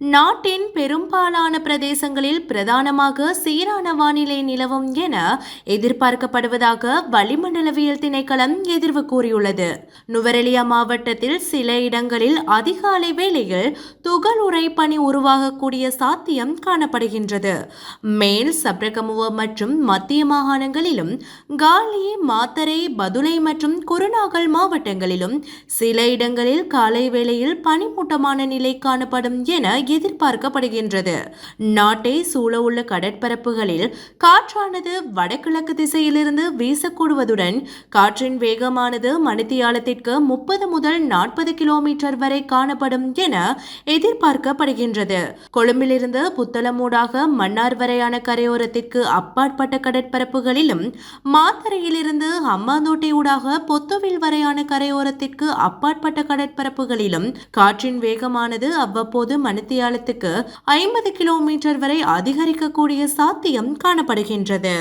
நாட்டின் பெரும்பாலான பிரதேசங்களில் பிரதானமாக சீரான வானிலை நிலவும் என எதிர்பார்க்கப்படுவதாக வளிமண்டலவியல் திணைக்களம் எதிர்வு கூறியுள்ளது. நுவரெலியா மாவட்டத்தில் சில இடங்களில் அதிகாலை வேளையில் துகள் உரை பனி உருவாகக்கூடிய சாத்தியம் காணப்படுகின்றது. மேல் சப்ரகமுவ மற்றும் மத்திய மாகாணங்களிலும் காலி மாத்தரை பதுளை மற்றும் குருநாகல் மாவட்டங்களிலும் சில இடங்களில் காலை வேளையில் பனிமூட்டமான நிலை காணப்படும் என எதிர்பார்க்கப்படுகின்றது. நாட்டை சூழ உள்ள கடற்பரப்புகளில் காற்றானது வடகிழக்கு திசையிலிருந்து வீசக்கூடுவதுடன் காற்றின் வேகமானது மணித்தியாலத்திற்கு முப்பது முதல் நாற்பது கிலோமீட்டர் வரை காணப்படும் என எதிர்பார்க்கப்படுகின்றது. கொழும்பிலிருந்து புத்தளமூடாக மன்னார் வரையான கரையோரத்திற்கு அப்பாற்பட்ட கடற்பரப்புகளிலும் மாத்தரையிலிருந்து ஹம்பாந்தோட்டை ஊடாக பொத்துவில் வரையான கரையோரத்திற்கு அப்பாற்பட்ட கடற்பரப்புகளிலும் காற்றின் வேகமானது அவ்வப்போது அடையாளத்துக்கு ஐம்பது கிலோமீட்டர் வரை அதிகரிக்கக்கூடிய சாத்தியம் காணப்படுகின்றது.